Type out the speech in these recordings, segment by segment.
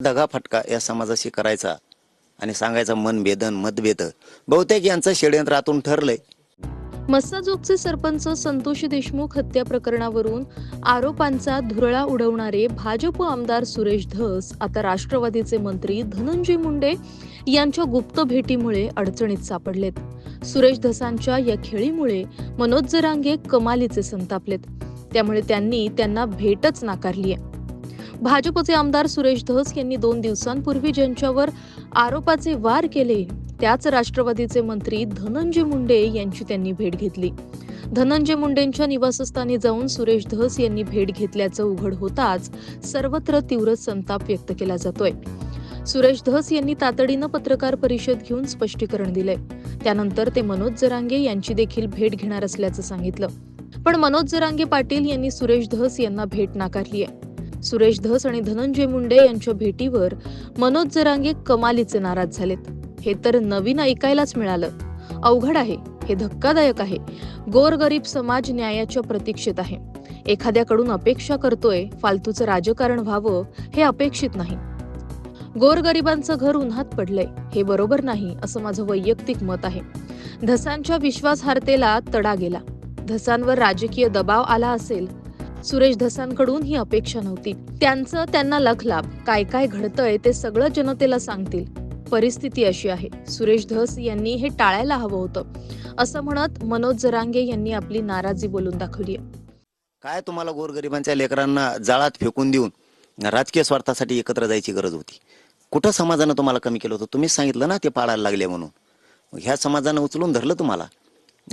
दगा फटका या समाजाशी करायचा आणि सांगायचा मनभेदन मतभेद. बहुतेक यांचं षडयंत्र आतून ठरलंय. मस्साजोगचे सरपंच संतोष देशमुख हत्या प्रकरणावरून आरोपांचा धुरळा उडवणारे भाजप आमदार सुरेश धस आता राष्ट्रवादीचे मंत्री धनंजय मुंडे यांच्या गुप्त भेटीमुळे अडचणीत सापडलेत. सुरेश धसांच्या या खेळीमुळे मनोज जरांगे कमालीचे संतापलेत. त्यामुळे त्यांनी त्यांना भेटच नाकारली आहे भाजपचे आमदार सुरेश धस यांनी दोन दिवसांपूर्वी ज्यांच्यावर आरोपाचे वार केले त्याच राष्ट्रवादीचे मंत्री धनंजय मुंडे यांची त्यांनी भेट घेतली. धनंजय मुंडेंच्या निवासस्थानी जाऊन सुरेश धस यांनी भेट घेतल्याचं उघड होताच सर्वत्र तीव्र संताप व्यक्त केला जातोय. सुरेश धस यांनी तातडीनं पत्रकार परिषद घेऊन स्पष्टीकरण दिलंय. त्यानंतर ते मनोज जरांगे यांची देखील भेट घेणार असल्याचं सांगितलं. पण मनोज जरांगे पाटील यांनी सुरेश धस यांना भेट नाकारली आहे सुरेश धस आणि धनंजय मुंडे यांच्या भेटीवर मनोज जरांगे कमालीचे नाराज झालेत. हे तर नवीन ऐकायलाच मिळालं. अवघड आहे. हे धक्कादायक आहे. गोरगरीब समाज न्यायाच्या प्रतीक्षेत आहे. एखाद्याकडून अपेक्षा करतोय फालतूचं राजकारण व्हावं हे अपेक्षित नाही. गोरगरिबांचं घर उन्हात पडलंय. हे बरोबर नाही असं माझं वैयक्तिक मत आहे. धसांच्या विश्वासार्हतेला तडा गेला. धसांवर राजकीय दबाव आला असेल सुरेश धसांकडून ही अपेक्षा नव्हती. त्यांचं त्यांना लखलाभ काय काय घडतंय ते सगळं जनतेला सांगतील. परिस्थिती अशी आहे. सुरेश धस यांनी हे टाळायला हवं होतं. असं म्हणत मनोज जरांगे यांनी आपली नाराजी बोलून दाखवली काय तुम्हाला गोरगरिबांच्या लेकरांना जाळात फेकून देऊन राजकीय स्वार्थासाठी एकत्र जायची गरज होती? कुठं समाजानं तुम्हाला कमी केलं होतं? तुम्हीच सांगितलं ना ते पाळायला लागले म्हणून. ह्या समाजानं उचलून धरलं तुम्हाला?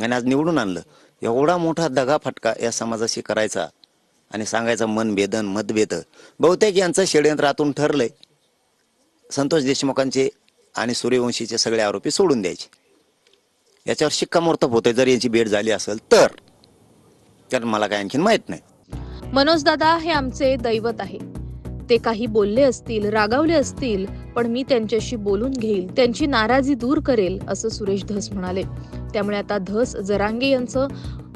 आणि आज निवडून आणलं. एवढा मोठा दगा फटका या समाजाशी करायचा आणि सांगायचं मनभेदन मतभेद. बहुतेक यांचं षडयंत्रातून ठरलंय. संतोष देशमुखांचे आणि सूर्यवंशीचे सगळे आरोपी सोडून द्यायचे. याच्यावर शिक्कामोर्तब होते जर यांची भेट झाली असेल तर. तर मला काय आणखीन माहीत नाही. मनोज दादा हे आमचे दैवत आहे. ते काही बोलले असतील रागावले असतील पण मी त्यांच्याशी बोलून घेईल त्यांची नाराजी दूर करेल असं सुरेश धस म्हणाले. त्यामुळे आता धस जरांगे यांचं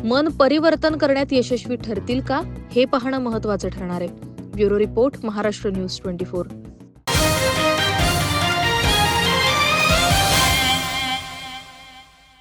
मन परिवर्तन करण्यात यशस्वी ठरतील का? हे पाहणं महत्वाचं ठरणार आहे. Bureau report Maharashtra news twenty four.